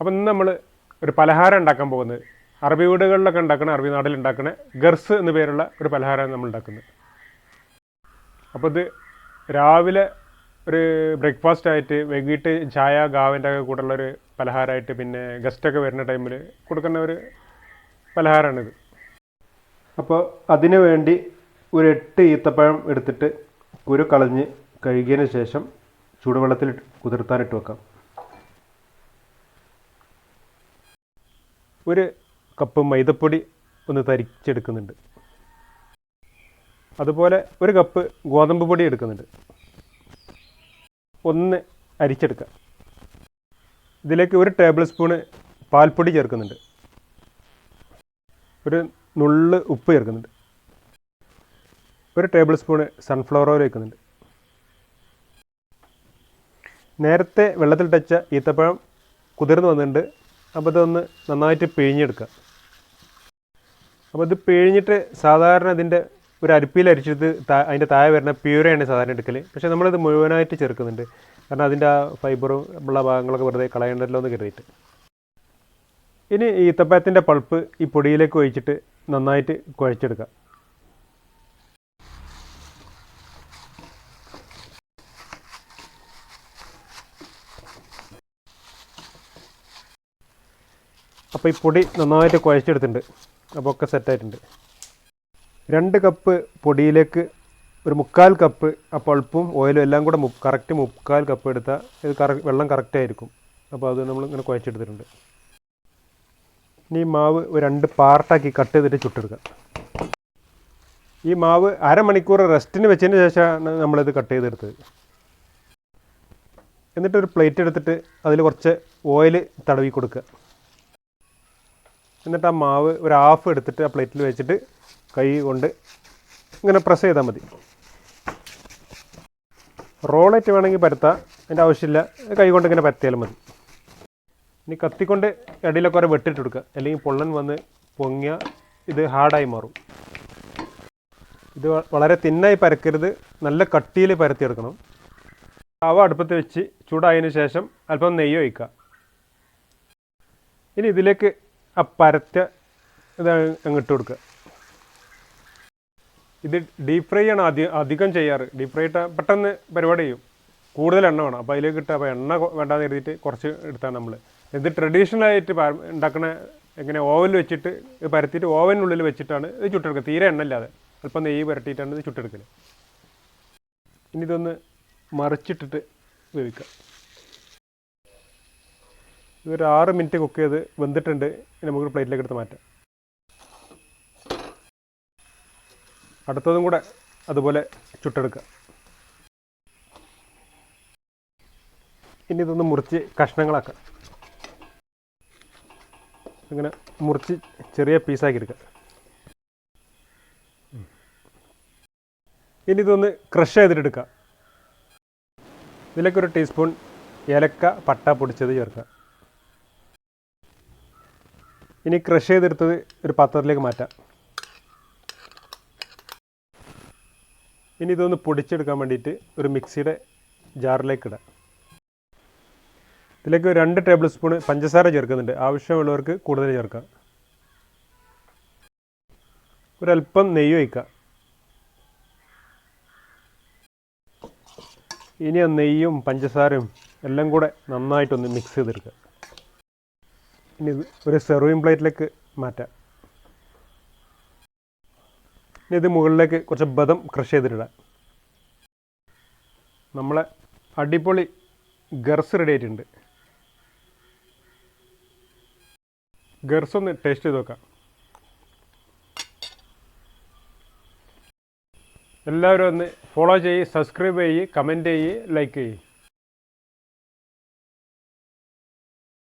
അപ്പം ഇന്ന് നമ്മൾ ഒരു പലഹാരം ഉണ്ടാക്കാൻ പോകുന്നത്. അറബി വീടുകളിലൊക്കെ ഉണ്ടാക്കുന്ന അറബി നാട്ടിൽ ഉണ്ടാക്കുന്ന ഗർസ് എന്ന പേരുള്ള ഒരു പലഹാരമാണ് നമ്മൾ ഉണ്ടാക്കുന്നത്. അപ്പോൾ ഇത് രാവിലെ ഒരു ബ്രേക്ക്ഫാസ്റ്റ് ആയിട്ട് വൈകിട്ട് ചായ ഗാവിന്റെ ഒക്കെ കൂടെയുള്ള പലഹാരമായിട്ട് പിന്നെ ഗസ്റ്റൊക്കെ വരുന്ന ടൈമിൽ കൊടുക്കുന്ന ഒരു പലഹാരമാണിത് അപ്പോൾ അതിനു വേണ്ടി ഒരു എട്ട് ഈത്തപ്പഴം എടുത്തിട്ട് കുരു കളഞ്ഞ് കഴുകിയതിന് ശേഷം ചൂടുവെള്ളത്തിൽ കുതിർത്താനിട്ട് വെക്കാം. ഒരു കപ്പ് മൈദപ്പൊടി ഒന്ന് തരിച്ചെടുക്കുന്നുണ്ട്. അതുപോലെ ഒരു കപ്പ് ഗോതമ്പ് പൊടി എടുക്കുന്നുണ്ട്. ഒന്ന് അരിച്ചെടുക്കുക. ഇതിലേക്ക് ഒരു ടേബിൾ സ്പൂണ് പാൽപ്പൊടി ചേർക്കുന്നുണ്ട്. ഒരു നുള്ള് ഉപ്പ് ചേർക്കുന്നുണ്ട്. ഒരു ടേബിൾ സ്പൂണ് സൺഫ്ലവർ ഓയിൽ വയ്ക്കുന്നുണ്ട് നേരത്തെ വെള്ളത്തിൽ ടച്ച ഈത്തപ്പഴം കുതിർന്ന് വന്നിട്ടുണ്ട്. അപ്പോൾ ഇതൊന്ന് നന്നായിട്ട് പിഴിഞ്ഞെടുക്കുക അപ്പോൾ ഇത് പിഴിഞ്ഞിട്ട് സാധാരണ ഇതിന്റെ ഒരു അരിപ്പിയിൽ അരിച്ചിട്ട് അതിന്റെ താഴെ വരുന്ന പ്യൂരയാണ് സാധാരണ എടുക്കൽ പക്ഷേ നമ്മളിത് മുഴുവനായിട്ട് ചേർക്കുന്നുണ്ട്. കാരണം അതിന്റെ ആ ഫൈബറും ഉള്ള ഭാഗങ്ങളൊക്കെ വെറുതെ കളയണ്ടല്ലോ എന്ന് കരുതിയിട്ട്. ഇനി ഈത്തപ്പഴത്തിന്റെ പൾപ്പ് ഈ പൊടിയിലേക്ക് ഒഴിച്ചിട്ട് നന്നായിട്ട് കുഴച്ചെടുക്കുക അപ്പോൾ ഈ പൊടി നന്നായിട്ട് കുഴച്ചെടുത്തിട്ടുണ്ട്. അപ്പോൾ ഒക്കെ സെറ്റായിട്ടുണ്ട് രണ്ട് കപ്പ് പൊടിയിലേക്ക് ഒരു മുക്കാൽ കപ്പ് ആ പൾപ്പും ഓയിലും എല്ലാം കൂടെ കറക്റ്റ് മുക്കാൽ കപ്പ് എടുത്താൽ ഇത് കറ വെള്ളം കറക്റ്റായിരിക്കും അപ്പോൾ അത് നമ്മൾ ഇങ്ങനെ കുഴച്ചെടുത്തിട്ടുണ്ട്. ഇനി മാവ് രണ്ട് പാർട്ടാക്കി കട്ട് ചെയ്തിട്ട് ചുട്ടെടുക്കുക ഈ മാവ് അരമണിക്കൂർ റെസ്റ്റിന് വെച്ചതിന് ശേഷമാണ് നമ്മളിത് കട്ട് ചെയ്തെടുത്തത്. എന്നിട്ടൊരു പ്ലേറ്റ് എടുത്തിട്ട് അതിൽ കുറച്ച് ഓയിൽ തടവി കൊടുക്കുക. എന്നിട്ട് ആ മാവ് ഒരു ഹാഫ് എടുത്തിട്ട് ആ പ്ലേറ്റിൽ വെച്ചിട്ട് കൈ കൊണ്ട് ഇങ്ങനെ പ്രസ് ചെയ്താൽ മതി. റോളായിട്ട് വേണമെങ്കിൽ പരത്താം. അതിന്റെ ആവശ്യമില്ല. കൈ കൊണ്ട് ഇങ്ങനെ പരത്തിയാലും മതി. ഇനി കത്തിക്കൊണ്ട് ഇടയിലൊക്കെ ഒരു വെട്ടിട്ട് കൊടുക്കുക അല്ലെങ്കിൽ പൊള്ളൻ വന്ന് പൊങ്ങിയ ഇത് ഹാർഡായി മാറും. ഇത് വളരെ തിന്നായി പരക്കരുത്. നല്ല കട്ടിയിൽ പരത്തിയെടുക്കണം അവ അടുപ്പത്ത് വെച്ച് ചൂടായതിനു ശേഷം അല്പം നെയ്യ് ഒഴിക്കുക. ഇനി ഇതിലേക്ക് ആ പരത്ത ഇത് അങ്ങോട്ട് കൊടുക്കുക. ഇത് ഡീപ് ഫ്രൈ ആണ് അധികം അധികം ചെയ്യാറ്. ഡീപ് ഫ്രൈ ഇട്ടാൽ പെട്ടെന്ന് പരിപാടി ചെയ്യും. കൂടുതൽ എണ്ണ വേണം. അപ്പോൾ അതിലേക്ക് ഇട്ടാൽ അപ്പോൾ എണ്ണ വേണ്ടാന്ന് കരുതിയിട്ട് കുറച്ച് എടുത്താണ് നമ്മൾ ഇത് പ- ഉണ്ടാക്കണ എങ്ങനെ ഓവനിൽ വെച്ചിട്ട് പരത്തിയിട്ട് ഓവനുള്ളിൽ വെച്ചിട്ടാണ് ഇത് ചുട്ടെടുക്കുക. തീരെ എണ്ണ ഇല്ലാതെ. അല്പം നെയ്യ് പുരട്ടിയിട്ടാണ് ഇത് ചുട്ടെടുക്കൽ ഇനി ഇതൊന്ന് മറിച്ചിട്ടിട്ട് വേവിക്കുക. ഇതൊരു ആറ് മിനിറ്റ് കുക്ക് ചെയ്ത് വെന്തിട്ടുണ്ട്. ഇനി നമുക്ക് പ്ലേറ്റിലേക്ക് എടുത്ത് മാറ്റാം. അടുത്തതും കൂടെ അതുപോലെ ചുട്ടെടുക്കുക ഇനി ഇതൊന്ന് മുറിച്ച് കഷ്ണങ്ങളാക്കാം. ഇങ്ങനെ മുറിച്ച് ചെറിയ പീസാക്കി എടുക്കുക ഇനി ഇതൊന്ന് ക്രഷ് ചെയ്തിട്ടെടുക്കുക ഇതിലേക്ക് ഒരു ടീസ്പൂൺ ഏലക്ക പട്ട പൊടിച്ചത് ചേർക്കുക ഇനി ക്രഷ് ചെയ്തെടുത്തത് ഒരു പാത്രത്തിലേക്ക് മാറ്റാം. ഇനി ഇതൊന്ന് പൊടിച്ചെടുക്കാൻ വേണ്ടിയിട്ട് ഒരു മിക്സിയുടെ ജാറിലേക്ക് ഇടാം. ഇതിലേക്ക് രണ്ട് ടേബിൾ സ്പൂൺ പഞ്ചസാര ചേർക്കുന്നുണ്ട്. ആവശ്യമുള്ളവർക്ക് കൂടുതൽ ചേർക്കാം. ഒരല്പം നെയ്യ് ഒഴിക്കുക ഇനി ആ നെയ്യും പഞ്ചസാരയും എല്ലാം കൂടെ നന്നായിട്ടൊന്ന് മിക്സ് ചെയ്തെടുക്കുക ഇനി ഇത് ഒരു സെർവിങ് പ്ലേറ്റിലേക്ക് മാറ്റാം. ഇനി ഇത് മുകളിലേക്ക് കുറച്ച് ബദം ക്രഷ് ചെയ്തിട്ടിടാം നമ്മളെ അടിപൊളി ഗർസ് റെഡി ആയിട്ടുണ്ട്. ഗർസ് ഒന്ന് ടേസ്റ്റ് ചെയ്ത് നോക്കാം. എല്ലാവരും ഒന്ന് ഫോളോ ചെയ്യ് സബ്സ്ക്രൈബ് ചെയ്യ് കമന്റ് ചെയ്യ് ലൈക്ക് ചെയ്യ്.